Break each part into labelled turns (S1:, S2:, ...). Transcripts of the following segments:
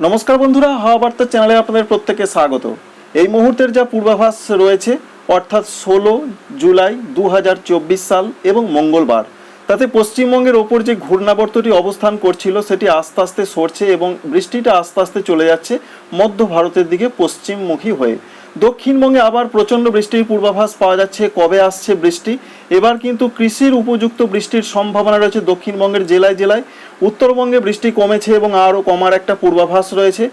S1: নমস্কার বন্ধুরা হাওয়া বার্তা চ্যানেলে আপনাদের প্রত্যেকে স্বাগত। এই মুহূর্তের যা পূর্বাভাস রয়েছে, অর্থাৎ ষোলো জুলাই দু হাজার চব্বিশ সাল এবং মঙ্গলবার, তাতে পশ্চিমবঙ্গের ওপর যে ঘূর্ণাবর্তটি অবস্থান করছিল, সেটি আস্তে আস্তে সরছে এবং বৃষ্টিটা আস্তে আস্তে চলে যাচ্ছে মধ্য ভারতের দিকে পশ্চিমমুখী হয়ে। দক্ষিণবঙ্গে আবার প্রচণ্ড বৃষ্টির পূর্বাভাস পাওয়া যাচ্ছে, কবে আসছে বৃষ্টি? এবার কিন্তু কৃষির উপযুক্ত বৃষ্টির সম্ভাবনা রয়েছে দক্ষিণবঙ্গের জেলায় জেলায়। উত্তরবঙ্গে বৃষ্টি কমেছে এবং আরও কমার একটা পূর্বাভাস রয়েছে।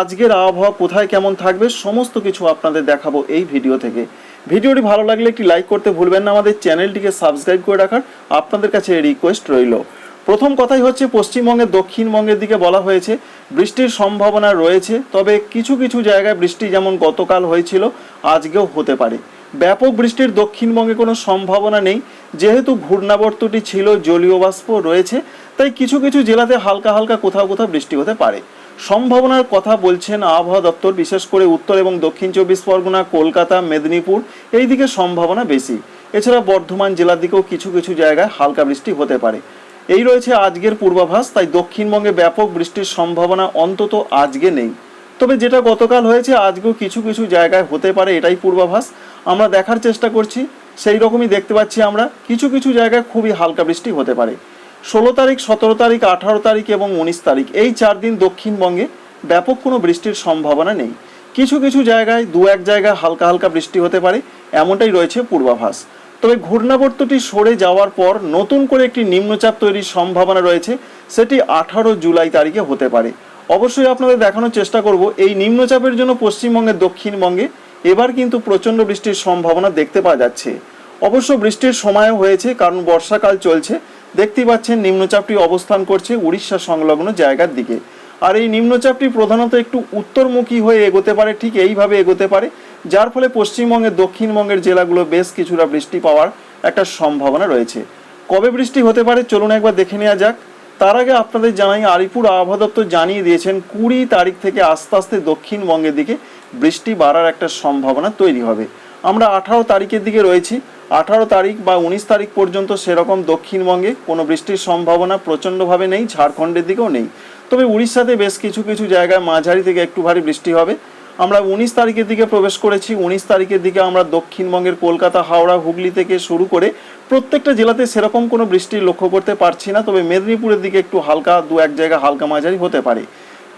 S1: আজকের আবহাওয়া কোথায়, কেমন থাকবে, সমস্ত কিছু আপনাদের দেখাবো এই ভিডিও থেকে। ভিডিওটি ভালো লাগলে একটি লাইক করতে ভুলবেন না। আমাদের চ্যানেলটিকে সাবস্ক্রাইব করে রাখার আপনাদের কাছে রিকোয়েস্ট রইল। প্রথম কথাই হচ্ছে পশ্চিমবঙ্গের, দক্ষিণবঙ্গের দিকে বলা হয়েছে, বৃষ্টির সম্ভাবনা রয়েছে, তবে কিছু কিছু জায়গায় বৃষ্টি যেমন গতকাল হয়েছিল, আজকেও হতে পারে। ব্যাপক বৃষ্টির দক্ষিণবঙ্গে কোনো সম্ভাবনা নেই, যেহেতু ঘূর্ণাবর্তটি ছিল, জলীয় বাষ্প রয়েছে, তাই কিছু কিছু জেলাতে হালকা হালকা কোথাও কোথাও বৃষ্টি হতে পারে। সম্ভাবনার কথা বলছেন আবহাওয়া দপ্তর, বিশেষ করে উত্তর এবং দক্ষিণ চব্বিশ পরগনা, কলকাতা, মেদিনীপুর এই দিকে সম্ভাবনা বেশি। এছাড়া বর্ধমান জেলার দিকেও কিছু কিছু জায়গায় হালকা বৃষ্টি হতে পারে। এই রয়েছে আজকের পূর্বাভাস, তাই দক্ষিণবঙ্গে ব্যাপক বৃষ্টির সম্ভাবনা অন্তত আজকে নেই। তবে যেটা গতকাল হয়েছে, আজকেও কিছু কিছু জায়গায় হতে পারে এটাই পূর্বাভাস। আমরা দেখার চেষ্টা করছি, সেই রকমই দেখতে পাচ্ছি আমরা, কিছু কিছু জায়গায় খুবই হালকা বৃষ্টি হতে পারে। ষোলো তারিখ, সতেরো তারিখ, আঠারো তারিখ এবং উনিশ তারিখ, এই চার দিন দক্ষিণবঙ্গে ব্যাপক কোনো বৃষ্টির সম্ভাবনা নেই। কিছু কিছু জায়গায় দু এক জায়গায় হালকা হালকা বৃষ্টি হতে পারে, এমনটাই রয়েছে পূর্বাভাস। তবে ঘূর্ণাবর্তটি সরে যাওয়ার পর নতুন করে একটি নিম্নচাপ তৈরির সম্ভাবনা রয়েছে, সেটি আঠারো জুলাই তারিখে হতে পারে। অবশ্যই আপনাদের দেখানোর চেষ্টা করব এই নিম্নচাপের জন্য পশ্চিমবঙ্গের দক্ষিণবঙ্গে। এবার কিন্তু প্রচণ্ড বৃষ্টির সম্ভাবনা দেখতে পাওয়া যাচ্ছে। অবশ্য বৃষ্টির সময়ও হয়েছে, কারণ বর্ষাকাল চলছে। দেখতেই পাচ্ছেন নিম্নচাপটি অবস্থান করছে উড়িষ্যা সংলগ্ন জায়গার দিকে। আর এই নিম্নচাপটি প্রধানত একটু উত্তরমুখী হয়ে এগোতে পারে, ঠিক এইভাবে এগোতে পারে। যার ফলে পশ্চিমবঙ্গের দক্ষিণবঙ্গের জেলাগুলো বেশ কিছুটা বৃষ্টি পাওয়ার একটা সম্ভাবনা রয়েছে। কবে বৃষ্টি হতে পারে চলুন একবার দেখে নেওয়া যাক। তার আগে আপনাদের জানাই আলিপুর আবহাওয়া দপ্তর জানিয়ে দিয়েছেন, কুড়ি তারিখ থেকে আস্তে আস্তে দক্ষিণবঙ্গের দিকে বৃষ্টি বাড়ার একটা সম্ভাবনা তৈরি হবে। আমরা আঠারো তারিখের দিকে রয়েছি। আঠারো তারিখ বা উনিশ তারিখ পর্যন্ত সেরকম দক্ষিণবঙ্গে কোনো বৃষ্টির সম্ভাবনা প্রচণ্ডভাবে নেই, ঝাড়খণ্ডের দিকেও নেই। তবে উড়িষ্যাতে বেশ কিছু কিছু জায়গায় মাঝারি থেকে একটু ভারী বৃষ্টি হবে। আমরা উনিশ তারিখের দিকে প্রবেশ করেছি। উনিশ তারিখের দিকে আমরা দক্ষিণবঙ্গের কলকাতা, হাওড়া, হুগলি থেকে শুরু করে প্রত্যেকটা জেলাতে সেরকম কোনো বৃষ্টি লক্ষ্য করতে পারছি না। তবে মেদিনীপুরের দিকে একটু হালকা, দু এক জায়গা হালকা মাঝারি হতে পারে।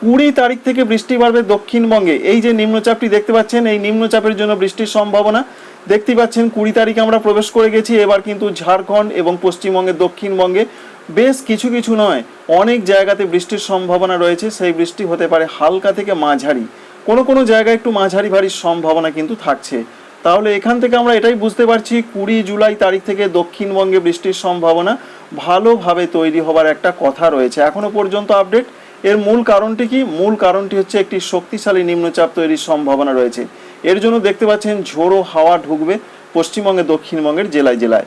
S1: কুড়ি তারিখ থেকে বৃষ্টি বাড়বে দক্ষিণবঙ্গে। এই যে নিম্নচাপটি দেখতে পাচ্ছেন, এই নিম্নচাপের জন্য বৃষ্টির সম্ভাবনা। দেখতে পাচ্ছেন, কুড়ি তারিখে আমরা প্রবেশ করে গেছি। এবার কিন্তু ঝাড়খণ্ড এবং পশ্চিমবঙ্গের দক্ষিণবঙ্গে বেশ কিছু কিছু নয়, অনেক জায়গাতে বৃষ্টির সম্ভাবনা রয়েছে। সেই বৃষ্টি হতে পারে হালকা থেকে মাঝারি। কোনো কোনো জায়গায় একটু মাঝারি ভারীর সম্ভাবনা কিন্তু থাকছে। তাহলে এখান থেকে আমরা এটাই বুঝতে পারছি, কুড়ি জুলাই তারিখ থেকে দক্ষিণবঙ্গে বৃষ্টির সম্ভাবনা ভালোভাবে তৈরি হবার একটা কথা রয়েছে। এখনও পর্যন্ত আপডেট। এর মূল কারণটি কি? মূল কারণটি হচ্ছে একটি শক্তিশালী নিম্নচাপ তৈরির সম্ভাবনা রয়েছে। এর জন্য দেখতে পাচ্ছেন ঝোড়ো হাওয়া ঢুকবে পশ্চিমবঙ্গে, দক্ষিণবঙ্গের জেলায় জেলায়।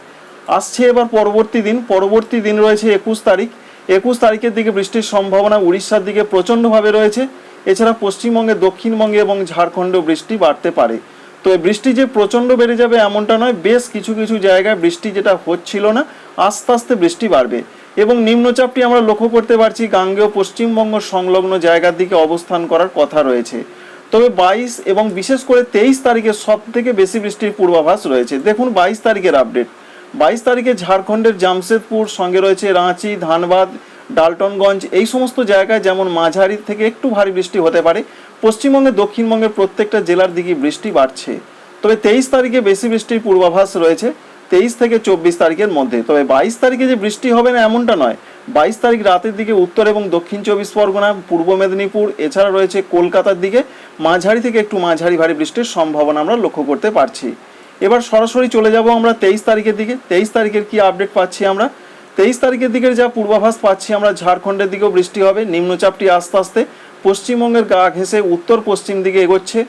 S1: আসছে এবার পরবর্তী দিন। পরবর্তী দিন রয়েছে একুশ তারিখ। একুশ তারিখের দিকে বৃষ্টির সম্ভাবনা উড়িষ্যার দিকে প্রচণ্ডভাবে রয়েছে। এছাড়া পশ্চিমবঙ্গে, দক্ষিণবঙ্গে এবং ঝাড়খণ্ডেও বৃষ্টি বাড়তে পারে। তো এই বৃষ্টি যে প্রচণ্ড বেড়ে যাবে এমনটা নয়, বেশ কিছু কিছু জায়গায় বৃষ্টি যেটা হচ্ছিল না, আস্তে আস্তে বৃষ্টি বাড়বে। এবং নিম্নচাপটি আমরা লক্ষ্য করতে পারছি গাঙ্গেয় পশ্চিমবঙ্গ সংলগ্ন জায়গার দিকে অবস্থান করার কথা রয়েছে। তবে বাইশ এবং বিশেষ করে তেইশ তারিখে সব থেকে বেশি বৃষ্টির পূর্বাভাস রয়েছে। দেখুন বাইশ তারিখের আপডেট। বাইশ তারিখে ঝাড়খণ্ডের জামশেদপুর, সঙ্গে রয়েছে রাঁচি, ধানবাদ ডালটনগঞ্জ, এই সমস্ত জায়গায় যেমন মাঝারি থেকে একটু ভারী বৃষ্টি হতে পারে, পশ্চিমবঙ্গে, দক্ষিণবঙ্গের প্রত্যেকটা জেলার দিকে বৃষ্টি বাড়ছে। তবে তেইশ তারিখে বেশি বৃষ্টির পূর্বাভাস রয়েছে, তেইশ থেকে চব্বিশ তারিখের মধ্যে। তবে বাইশ তারিখে যে বৃষ্টি হবে না এমনটা নয়, বাইশ তারিখ রাতের দিকে উত্তর এবং দক্ষিণ চব্বিশ পরগনা, পূর্ব মেদিনীপুর, এছাড়া রয়েছে কলকাতার দিকে মাঝারি থেকে একটু মাঝারি ভারী বৃষ্টির সম্ভাবনা আমরা লক্ষ্য করতে পারছি। এবার সরাসরি চলে যাব আমরা তেইশ তারিখের দিকে। তেইশ তারিখের কি আপডেট পাচ্ছি আমরা? তেইশ তারিখের দিকের যা পূর্বাভাস পাচ্ছি আমরা, ঝাড়খণ্ডের দিকেও বৃষ্টি হবে, নিম্নচাপটি আস্তে আস্তে পশ্চিমবঙ্গের গা ঘেঁষে উত্তর পশ্চিম দিকে এগোচ্ছে,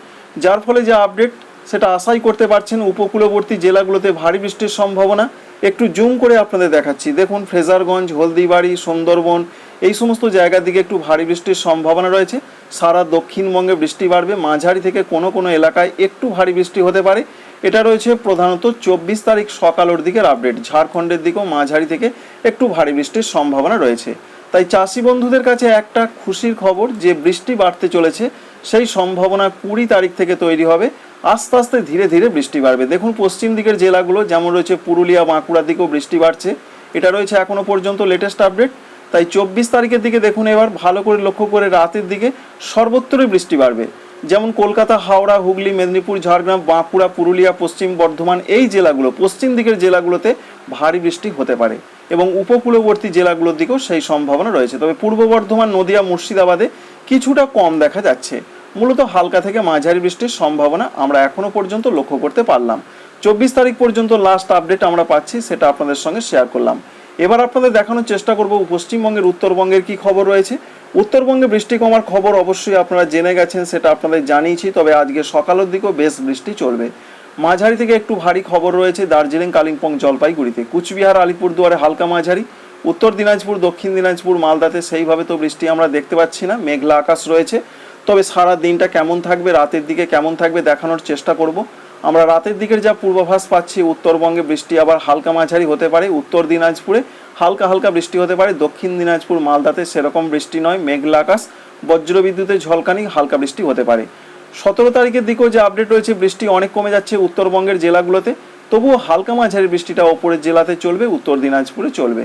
S1: যার ফলে যে আপডেট সেটা আশাই করতে পারছেন উপকূলবর্তী জেলাগুলোতে ভারী বৃষ্টির সম্ভাবনা। একটু জুম করে আপনাদের দেখাচ্ছি। দেখুন, ফ্রেজারগঞ্জ, হলদিবাড়ি, সুন্দরবন, এই সমস্ত জায়গার দিকে একটু ভারী বৃষ্টির সম্ভাবনা রয়েছে। সারা দক্ষিণবঙ্গে বৃষ্টি বাড়বে। মাঝারি থেকে কোনো কোনো এলাকায় একটু ভারী বৃষ্টি হতে পারে। এটা রয়েছে প্রধানত চব্বিশ তারিখ সকালের দিকের আপডেট ঝাড়খণ্ডের দিকেও মাঝারি থেকে একটু ভারী বৃষ্টির সম্ভাবনা রয়েছে। তাই চাষি বন্ধুদের কাছে একটা খুশির খবর, যে বৃষ্টি বাড়তে চলেছে, সেই সম্ভাবনা কুড়ি তারিখ থেকে তৈরি হবে। আস্তে আস্তে ধীরে ধীরে বৃষ্টি বাড়বে। দেখুন, পশ্চিম দিকের জেলাগুলো, যেমন রয়েছে পুরুলিয়া, বাঁকুড়ার দিকেও বৃষ্টি বাড়ছে। এটা রয়েছে এখনও পর্যন্ত লেটেস্ট আপডেট তাই চব্বিশ তারিখের দিকে দেখুন এবার, ভালো করে লক্ষ্য করে রাতের দিকে সর্বত্রই বৃষ্টি বাড়বে। যেমন কলকাতা, হাওড়া, হুগলি, মেদিনীপুর, ঝাড়গ্রাম, বাঁকুড়া, পুরুলিয়া, পশ্চিম বর্ধমান, এই জেলাগুলো, পশ্চিম দিকের জেলাগুলোতে ভারী বৃষ্টি হতে পারে এবং উপকূলবর্তী জেলাগুলোর দিকেও সেই সম্ভাবনা রয়েছে। তবে পূর্ব বর্ধমান, নদিয়া, মুর্শিদাবাদে কিছুটা কম দেখা যাচ্ছে। মূলত হালকা থেকে মাঝারি বৃষ্টির সম্ভাবনা আমরা এখনও পর্যন্ত লক্ষ্য করতে পারলাম। চব্বিশ তারিখ পর্যন্ত লাস্ট আপডেট আমরা পাচ্ছি, সেটা আপনাদের সঙ্গে শেয়ার করলাম। এবার আপনাদের দেখানোর চেষ্টা করব পশ্চিমবঙ্গের উত্তরবঙ্গের কি খবর রয়েছে। উত্তরবঙ্গে বৃষ্টি কমার খবর অবশ্যই আপনারা জেনে গেছেন, সেটা আপনাদের জানিয়েছি, তবে আজকে সকালের দিকেও বেশ বৃষ্টি চলবে। মাঝারি থেকে একটু ভারী খবর রয়েছে, দার্জিলিং, কালিম্পং, জলপাইগুড়িতে। কুচবিহার, আলিপুরদুয়ারে হালকা মাঝারি, উত্তর দিনাজপুর, দক্ষিণ দিনাজপুর, মালদাতে সেইভাবে তো বৃষ্টি আমরা দেখতে পাচ্ছি না, মেঘলা আকাশ রয়েছে। তবে সারা দিনটা কেমন থাকবে, রাতের দিকে কেমন থাকবে দেখানোর চেষ্টা করব। আমরা রাতের দিকের যা পূর্বাভাস পাচ্ছি, উত্তরবঙ্গে বৃষ্টি আবার হালকা মাঝারি হতে পারে, উত্তর দিনাজপুরে হালকা হালকা বৃষ্টি হতে পারে। দক্ষিণ দিনাজপুর মালদাতে সেরকম বৃষ্টি নয়, মেঘলা আকাশ বজ্রবিদ্যুতের ঝলকানি, হালকা বৃষ্টি হতে পারে। সতেরো তারিখের দিকেও যে আপডেট রয়েছে, বৃষ্টি অনেক কমে যাচ্ছে উত্তরবঙ্গের জেলাগুলোতে। তবুও হালকা মাঝারি বৃষ্টিটা ওপরের জেলাতে চলবে, উত্তর দিনাজপুরে চলবে।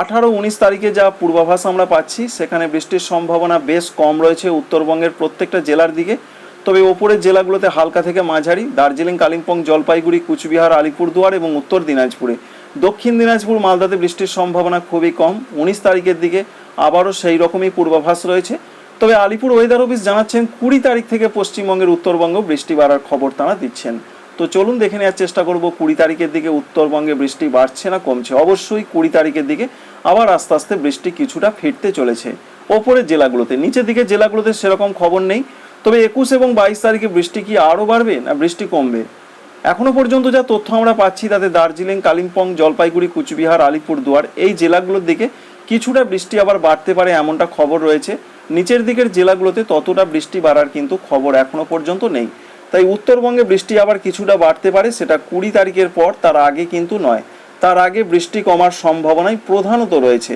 S1: আঠারো উনিশ তারিখে যা পূর্বাভাস আমরা পাচ্ছি, সেখানে বৃষ্টির সম্ভাবনা বেশ কম রয়েছে উত্তরবঙ্গের প্রত্যেকটা জেলার দিকে। তবে ওপরের জেলাগুলোতে হালকা থেকে মাঝারি, দার্জিলিং, কালিম্পং, জলপাইগুড়ি, কুচবিহার, আলিপুরদুয়ার এবং উত্তর দিনাজপুরে। দক্ষিণ দিনাজপুর মালদাতে বৃষ্টির সম্ভাবনা খুবই কম। উনিশ তারিখের দিকে আবারও সেই রকমই পূর্বাভাস রয়েছে। তবে আলিপুর ওয়েদার অফিস জানাচ্ছেন, কুড়ি তারিখ থেকে পশ্চিমবঙ্গের উত্তরবঙ্গ বৃষ্টি বাড়ার খবর তারা দিচ্ছেন। তো চলুন দেখে নেওয়ার চেষ্টা করব, কুড়ি তারিখের দিকে উত্তরবঙ্গে বৃষ্টি বাড়ছে না, কমছে। অবশ্যই কুড়ি তারিখের দিকে আবার আস্তে আস্তে বৃষ্টি কিছুটা ফিরতে চলেছে। ওপরের জেলাগুলোতে, নিচের দিকে জেলাগুলোতে সেরকম খবর নেই। তবে একুশ এবং বাইশ তারিখে বৃষ্টি কি আরও বাড়বে না বৃষ্টি কমবে? এখনও পর্যন্ত যা তথ্য আমরা পাচ্ছি তাতে দার্জিলিং, কালিম্পং, জলপাইগুড়ি, কুচবিহার, আলিপুরদুয়ার এই জেলাগুলোর দিকে কিছুটা বৃষ্টি আবার বাড়তে পারে এমনটা খবর রয়েছে। নিচের দিকের জেলাগুলোতে ততটা বৃষ্টি বাড়ার কিন্তু খবর এখনও পর্যন্ত নেই। তাই উত্তরবঙ্গে বৃষ্টি আবার কিছুটা বাড়তে পারে সেটা কুড়ি তারিখের পর তার আগে কিন্তু নয়। তার আগে বৃষ্টি কমার সম্ভাবনাই প্রধানত রয়েছে।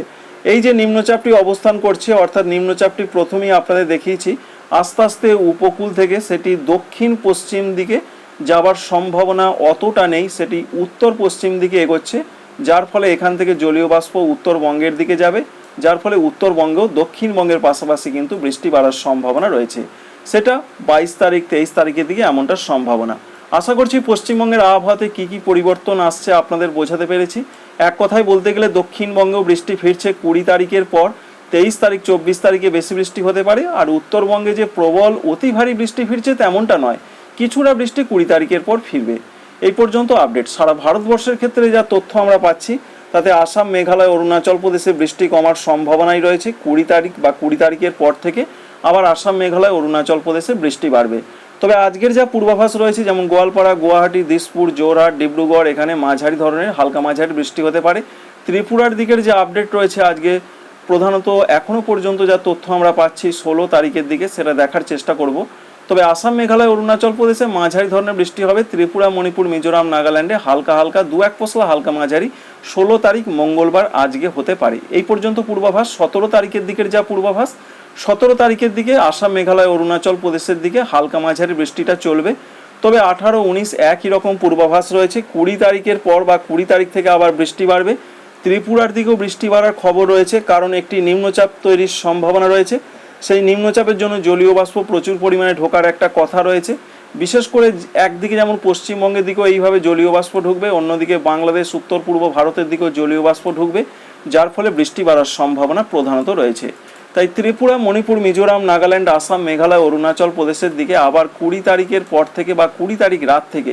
S1: এই যে নিম্নচাপটি অবস্থান করছে, অর্থাৎ নিম্নচাপটি প্রথমেই আপনাদের দেখিয়েছি, আস্তে আস্তে উপকূল থেকে সেটি দক্ষিণ পশ্চিম দিকে যাবার সম্ভাবনা অতটা নেই, সেটি উত্তর পশ্চিম দিকে এগোচ্ছে, যার ফলে এখান থেকে জলীয় বাষ্প উত্তরবঙ্গের দিকে যাবে, যার ফলে উত্তরবঙ্গেও দক্ষিণবঙ্গের পাশাপাশি কিন্তু বৃষ্টি বাড়ার সম্ভাবনা রয়েছে। সেটা বাইশ তারিখ, তেইশ তারিখের দিকে এমনটা সম্ভাবনা। আশা করছি পশ্চিমবঙ্গের আবহাওয়াতে কি কি পরিবর্তন আসছে আপনাদের বোঝাতে পেরেছি। এক কথায় বলতে গেলে দক্ষিণবঙ্গেও বৃষ্টি ফিরছে কুড়ি তারিখের পর, তেইশ তারিখ, চব্বিশ তারিখে বেশি বৃষ্টি হতে পারে, আর উত্তরবঙ্গে যে প্রবল, অতি ভারী বৃষ্টি ফিরছে তেমনটা নয়। কিছুটা বৃষ্টি কুড়ি তারিখের পর ফিরবে। এই পর্যন্ত আপডেট সারা ভারতবর্ষের ক্ষেত্রে যা তথ্য আমরা পাচ্ছি, তাতে আসাম, মেঘালয়, অরুণাচল প্রদেশে বৃষ্টি কমার সম্ভাবনাই রয়েছে। কুড়ি তারিখ বা কুড়ি তারিখের পর থেকে আবার আসাম, মেঘালয়, অরুণাচল প্রদেশে বৃষ্টি বাড়বে। তবে আজকের যা পূর্বাভাস রয়েছে, যেমন গোয়ালপাড়া, গুয়াহাটি, দিসপুর জোরহাট ডিব্রুগড়, এখানে মাঝারি ধরনের হালকা মাঝারি বৃষ্টি হতে পারে। ত্রিপুরার দিকের যে আপডেট রয়েছে আজকে, প্রধানত এখনও পর্যন্ত যা তথ্য আমরা পাচ্ছি, ষোলো তারিখের দিকে সেটা দেখার চেষ্টা করব। তবে আসাম, মেঘালয়, অরুণাচল প্রদেশে মাঝারি ধরনের বৃষ্টি হবে। ত্রিপুরা, মণিপুর, মিজোরাম, নাগাল্যান্ডে হালকা হালকা, দু এক পশলা হালকা মাঝারি। ষোলো তারিখ মঙ্গলবার আজকে হতে পারে। এই পর্যন্ত পূর্বাভাস, সতেরো তারিখের দিকের যা পূর্বাভাস, সতেরো তারিখের দিকে আসাম, মেঘালয়, অরুণাচল প্রদেশের দিকে হালকা মাঝারি বৃষ্টিটা চলবে। তবে আঠারো, উনিশ একই রকম পূর্বাভাস রয়েছে। কুড়ি তারিখের পর বা কুড়ি তারিখ থেকে আবার বৃষ্টি বাড়বে। ত্রিপুরার দিকেও বৃষ্টি বাড়ার খবর রয়েছে, কারণ একটি নিম্নচাপ তৈরির সম্ভাবনা রয়েছে। সেই নিম্নচাপের জন্য জলীয় বাষ্প প্রচুর পরিমাণে ঢোকার একটা কথা রয়েছে। বিশেষ করে একদিকে যেমন পশ্চিমবঙ্গের দিকেও এইভাবে জলীয় বাষ্প ঢুকবে, অন্যদিকে বাংলাদেশ, উত্তর পূর্ব ভারতের দিকেও জলীয় বাষ্প ঢুকবে, যার ফলে বৃষ্টি বাড়ার সম্ভাবনা প্রধানত রয়েছে। তাই ত্রিপুরা, মণিপুর, মিজোরাম, নাগাল্যান্ড, আসাম, মেঘালয়, অরুণাচল প্রদেশের দিকে আবার কুড়ি তারিখের পর থেকে বা কুড়ি তারিখ রাত থেকে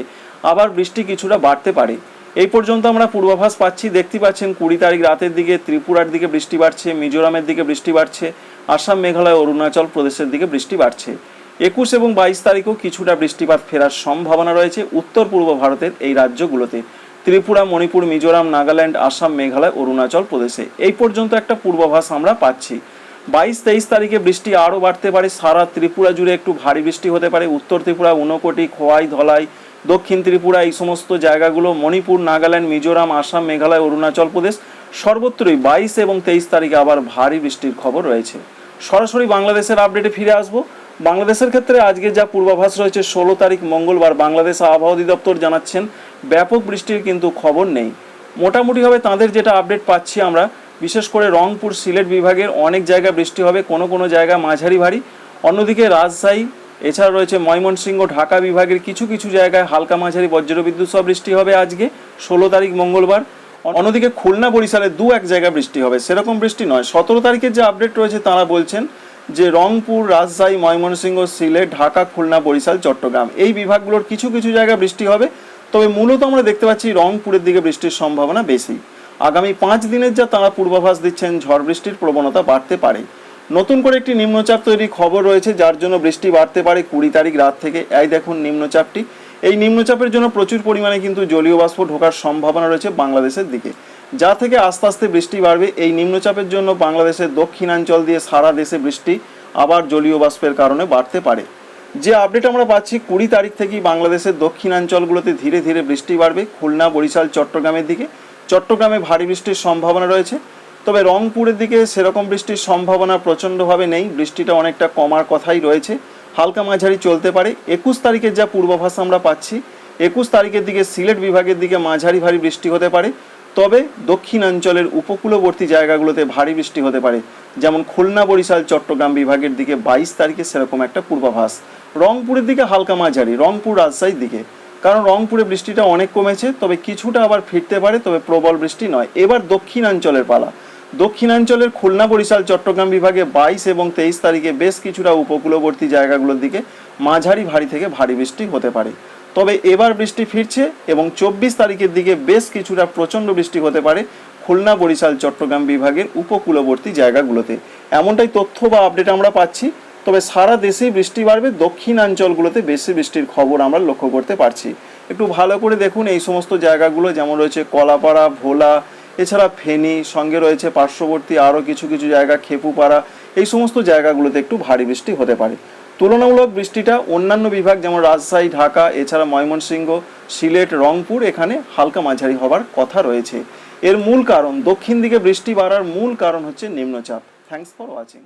S1: আবার বৃষ্টি কিছুটা বাড়তে পারে। এই পর্যন্ত আমরা পূর্বাভাস পাচ্ছি, দেখতে পাচ্ছেন কুড়ি তারিখ রাতের দিকে ত্রিপুরার দিকে বৃষ্টি বাড়ছে, মিজোরামের দিকে বৃষ্টি বাড়ছে আসাম, মেঘালয়, অরুণাচল প্রদেশের দিকে বৃষ্টি বাড়ছে। একুশ এবং বাইশ তারিখেও কিছুটা বৃষ্টিপাত ফেরার সম্ভাবনা রয়েছে উত্তর পূর্ব ভারতের এই রাজ্যগুলোতে। ত্রিপুরা, মণিপুর, মিজোরাম, নাগাল্যান্ড, আসাম, মেঘালয়, অরুণাচল প্রদেশে। এই পর্যন্ত একটা পূর্বাভাস আমরা পাচ্ছি। বাইশ, তেইশ তারিখে বৃষ্টি আরও বাড়তে পারে। সারা ত্রিপুরা জুড়ে একটু ভারী বৃষ্টি হতে পারে। উত্তর ত্রিপুরা, ঊনকোটি, খোয়াই, ধলাই, দক্ষিণ ত্রিপুরা এই সমস্ত জায়গাগুলো, মণিপুর, নাগাল্যান্ড, মিজোরাম, আসাম, মেঘালয়, অরুণাচল প্রদেশ সর্বত্রই বাইশ এবং তেইশ তারিখে আবার ভারী বৃষ্টির খবর রয়েছে। সরাসরি বাংলাদেশের আপডেটে ফিরে আসব। বাংলাদেশের ক্ষেত্রে আজকে যা পূর্বাভাস রয়েছে, ষোলো তারিখ মঙ্গলবার বাংলাদেশ আবহাওয়া অধিদপ্তর জানাচ্ছেন, ব্যাপক বৃষ্টির কিন্তু খবর নেই। মোটামুটিভাবে তাদের যেটা আপডেট পাচ্ছি আমরা, বিশেষ করে রংপুর সিলেট বিভাগের অনেক জায়গায় বৃষ্টি হবে, কোনো কোনো জায়গায় মাঝারি ভারী। অন্যদিকে রাজশাহী এছাড়া রয়েছে ময়মনসিংহ, ঢাকা বিভাগের কিছু কিছু জায়গায় হালকা মাঝারি বজ্রবিদ্যুৎ সহ বৃষ্টি হবে আজকে, ষোলো তারিখ মঙ্গলবার। অন্যদিকে খুলনা বরিশালে দু এক জায়গায় বৃষ্টি হবে। সেরকম বৃষ্টি নয়। সতেরো তারিখের যে আপডেট রয়েছে তারা বলছেন যে রংপুর, রাজশাহী, ময়মনসিংহ সিলেট ঢাকা, খুলনা, বরিশাল, চট্টগ্রাম এই বিভাগগুলোর কিছু কিছু জায়গায় বৃষ্টি হবে। তবে মূলত আমরা দেখতে পাচ্ছি রংপুরের দিকে বৃষ্টির সম্ভাবনা বেশি। আগামী পাঁচ দিনের যা তারা পূর্বাভাস দিচ্ছেন, ঝড় বৃষ্টির প্রবণতা বাড়তে পারে। নতুন করে একটি নিম্নচাপ তৈরির খবর রয়েছে, যার জন্য বৃষ্টি বাড়তে পারে কুড়ি তারিখ রাত থেকে। এই দেখুন নিম্নচাপটি। এই নিম্নচাপের জন্য প্রচুর পরিমাণে কিন্তু জলীয় বাষ্প ঢোকার সম্ভাবনা রয়েছে বাংলাদেশের দিকে। যা থেকে আস্তে আস্তে বৃষ্টি বাড়বে, এই নিম্নচাপের জন্য বাংলাদেশের দক্ষিণাঞ্চল দিয়ে সারা দেশে বৃষ্টি, আবার জলীয় বাষ্পের কারণে বাড়তে পারে। যে আপডেট আমরা পাচ্ছি, কুড়ি তারিখ থেকেই বাংলাদেশের দক্ষিণাঞ্চলগুলোতে ধীরে ধীরে বৃষ্টি বাড়বে, খুলনা, বরিশাল, চট্টগ্রামের দিকে। চট্টগ্রামে ভারী বৃষ্টির সম্ভাবনা রয়েছে। তবে রংপুরের দিকে সেরকম বৃষ্টির সম্ভাবনা প্রচণ্ডভাবে নেই, বৃষ্টিটা অনেকটা কমার কথাই রয়েছে। হালকা মাঝারি চলতে পারে। একুশ তারিখের যা পূর্বাভাস আমরা পাচ্ছি, একুশ তারিখের দিকে সিলেট বিভাগের দিকে মাঝারি ভারী বৃষ্টি হতে পারে। তবে দক্ষিণাঞ্চলের উপকূলবর্তী জায়গাগুলোতে ভারী বৃষ্টি হতে পারে। যেমন খুলনা, বরিশাল, চট্টগ্রাম বিভাগের দিকে বাইশ তারিখে সেরকম একটা পূর্বাভাস। রংপুরের দিকে হালকা মাঝারি, রংপুর রাজশাহীর দিকে। কারণ রংপুরে বৃষ্টিটা অনেক কমেছে, তবে কিছুটা আবার ফিরতে পারে, তবে প্রবল বৃষ্টি নয়। এবার দক্ষিণাঞ্চলের পালা। দক্ষিণাঞ্চলের খুলনা বরিশাল, চট্টগ্রাম বিভাগে বাইশ এবং তেইশ তারিখে বেশ কিছুটা উপকূলবর্তী জায়গাগুলোর দিকে মাঝারি ভারী থেকে ভারী বৃষ্টি হতে পারে। তবে এবার বৃষ্টি ফিরছে এবং চব্বিশ তারিখের দিকে বেশ কিছুটা প্রচণ্ড বৃষ্টি হতে পারে খুলনা, বরিশাল, চট্টগ্রাম বিভাগের উপকূলবর্তী জায়গাগুলোতে। এমনটাই তথ্য বা আপডেট আমরা পাচ্ছি, তবে সারা দেশেই বৃষ্টি বাড়বে, দক্ষিণাঞ্চলগুলোতে বেশি বৃষ্টির খবর আমরা লক্ষ্য করতে পারছি। একটু ভালো করে দেখুন এই সমস্ত জায়গাগুলো, যেমন রয়েছে কলাপাড়া, ভোলা এছাড়া ফেনি, সঙ্গে রয়েছে পার্শ্ববর্তী আরও কিছু কিছু জায়গা, খেপুপাড়া, এই সমস্ত জায়গাগুলোতে একটু ভারী বৃষ্টি হতে পারে। তুলনামূলক বৃষ্টিটা অন্যান্য বিভাগ যেমন রাজশাহী, ঢাকা, এছাড়া ময়মনসিংহ, সিলেট, রংপুর এখানে হালকা মাঝারি হবার কথা রয়েছে। এর মূল কারণ, দক্ষিণ দিকে বৃষ্টি বাড়ার মূল কারণ হচ্ছে নিম্নচাপ। Thanks for watching